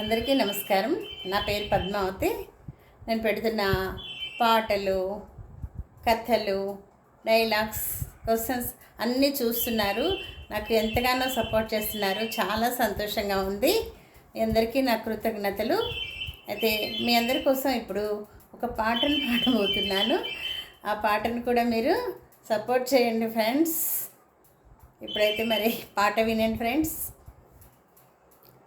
అందరికీ నమస్కారం. నా పేరు పద్మావతి. నేను పెడుతున్న పాటలు కథలు డైలాగ్స్ క్వశ్చన్స్ అన్నీ చూస్తున్నారు. నాకు ఎంతగానో సపోర్ట్ చేస్తున్నారు. చాలా సంతోషంగా ఉంది. మీ అందరికీ నా కృతజ్ఞతలు. అయితే మీ అందరి కోసం ఇప్పుడు ఒక పాటను పాడబోతున్నాను. ఆ పాటను కూడా మీరు సపోర్ట్ చేయండి ఫ్రెండ్స్. ఇప్పుడైతే మరి పాట వినండి ఫ్రెండ్స్.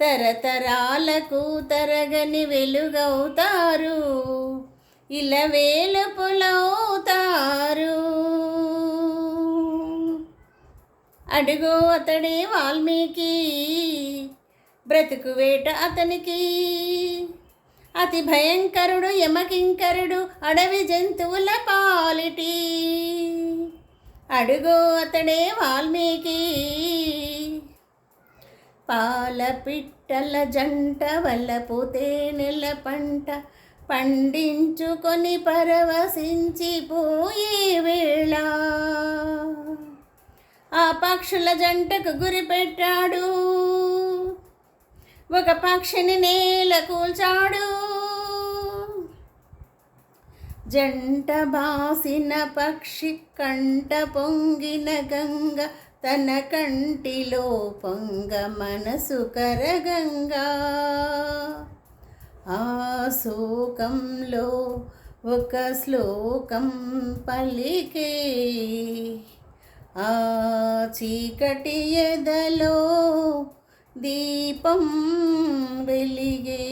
తరతరాలకు తరగని వెలుగవుతారు. ఇలవేలుపులవుతారు అడుగు అతడే వాల్మీకి బ్రతుకు వేట అతనికి. అతి భయంకరుడు యమకింకరుడు అడవి జంతువుల పాలిటి. అడుగు అతడే వాల్మీకి పాల పిట్టల జంట వల్లపోతే నెల పంట పండించుకొని పరవశించిపోయే వేళ. ఆ పక్షుల జంటకు గురి పెట్టాడు. ఒక పక్షిని నేల కూల్చాడు. జంట బాసిన పక్షి కంట పొంగిన గంగ తన కంటిలో పొంగ మనసు కరగంగా. ఆ శోకంలో ఒక శ్లోకం పలికే. ఆ చీకటి ఎదలో దీపం వెలిగే.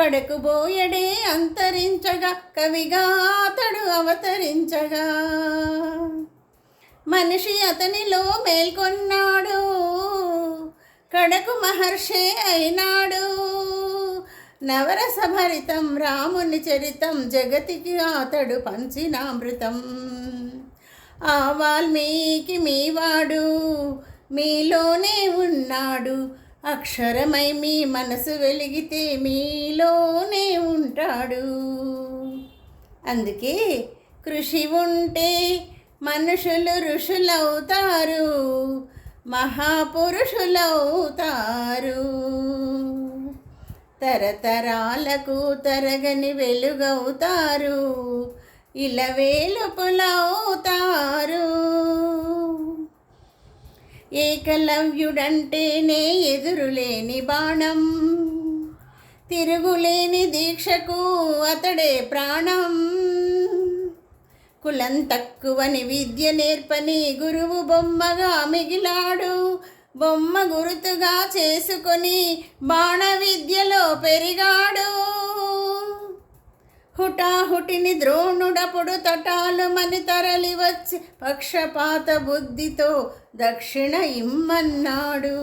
కడకు బోయడే అంతరించగా కవిగా అతడు అవతరించగా. మనిషి అతనిలో మేల్కొన్నాడు. కడకు మహర్షే అయినాడు. నవరసభరితం రాముని చరితం జగతికి అతడు పంచినామృతం ఆ వాల్మీకి మీవాడు మీలోనే ఉన్నాడు. అక్షరమై మీ మనసు వెలిగితే మీలోనే ఉంటాడు. అందుకే కృషి ఉంటే మనుషులు ఋషులవుతారు మహాపురుషులవుతారు. తరతరాలకు తరగని వెలుగవుతారు ఇలవేలుపులవుతారు. ఏకలవ్యుడంటేనే ఎదురులేని బాణం తిరుగులేని దీక్షకు అతడే ప్రాణం. కులం తక్కువని విద్య నేర్పని గురువు బొమ్మగా మిగిలాడు. బొమ్మ గురుతుగా చేసుకొని బాణ విద్యలో పెరిగాడు. హుటాహుటిని ద్రోణుడపుడు తటాలు మని తరలి వచ్చి పక్షపాత బుద్ధితో దక్షిణ ఇమ్మన్నాడు.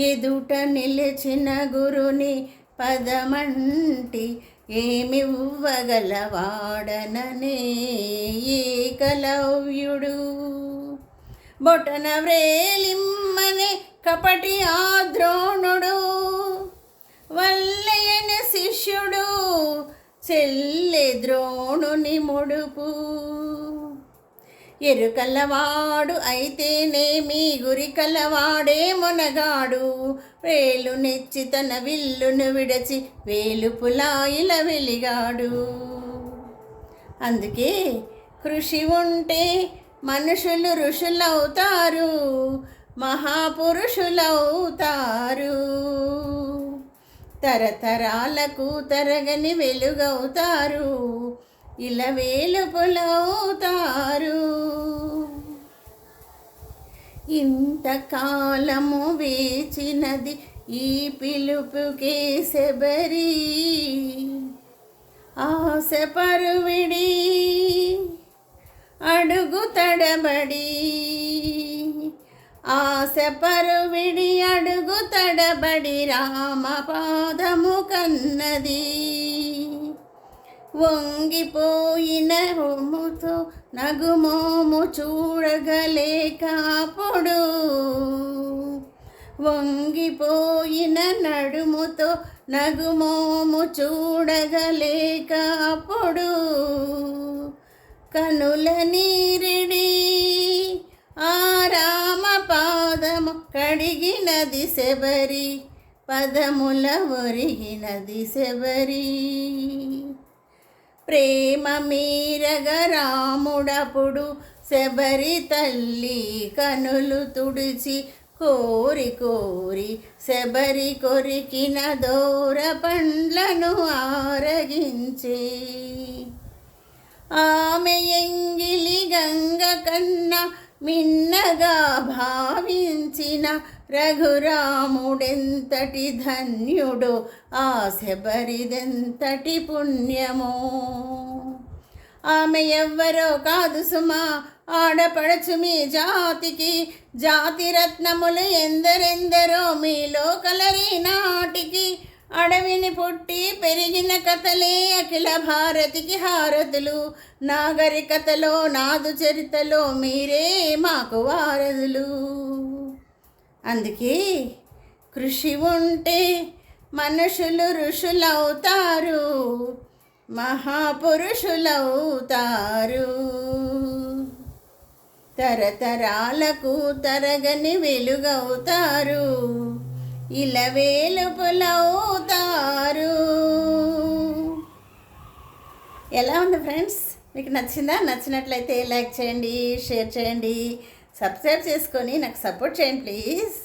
ఎదుట నిలిచిన గురుని పదమంటి ఏమివ్వగలవాడననే ఏకలవ్యుడు బొటన వ్రేలిమ్మనే కపటి ఆ ద్రోణుడు వల్లయన శిష్యుడు చెల్లె ద్రోణుని ముడుపు. ఎరుకలవాడు అయితేనేమి గురి కలవాడే మునగాడు. వేలు నెచ్చి తన విల్లును విడచి వేలుపులాయిల వెలిగాడు. అందుకే కృషి ఉంటే మనుషులు ఋషులవుతారు మహాపురుషులవుతారు. తరతరాలకు తరగని వెలుగవుతారు ఇలా వేలుపులవుతారు ఇంతకాలము వేచినది ఈ పిలుపుకే శబరి ఆశ పరువిడి అడుగు తడబడి. ఆశ పరువిడి అడుగు తడబడి రామ పాదము కన్నది. వంగిపోయిన రొమ్ముతో నగుమోము చూడగలేకాపుడు వంగిపోయిన నడుముతో నగుమోము చూడగలేకాపుడు కనుల నీరిడి ఆరామ పాదము కడిగినది శబరి పదముల ఒరిగినది శబరి. ప్రేమ మీరగ రాముడప్పుడు శబరి తల్లి కనులు తుడిచి కోరి కోరి శబరి కొరికిన దూర పండ్లను ఆరగించి ఆమె ఎంగిలి గంగ కన్నా మిన్నగా భావించిన రఘురాముడెంతటి ధన్యుడు? ఆ శబరిదెంతటి పుణ్యమో? ఆమె ఎవ్వరో కాదు సుమా. ఆడపడచు మీ జాతికి. జాతి రత్నములు ఎందరెందరో మీలో కలరి నాటికి. అడవిని పుట్టి పెరిగిన కథలే అఖిల భారతికి హారతులు. నాగరికతలో నాదు చరితలో మీరే మాకు వారధులు. అందుకే కృషి ఉంటే మనుషులు ఋషులవుతారు మహాపురుషులవుతారు. తరతరాలకు తరగని వెలుగవుతారు ఇలా వేలుపులవుతారు ఎలా ఉంది ఫ్రెండ్స్? మీకు నచ్చిందా? నచ్చినట్లయితే లైక్ చేయండి షేర్ చేయండి. సబ్స్క్రైబ్ చేసుకొని నాకు సపోర్ట్ చేయండి ప్లీజ్.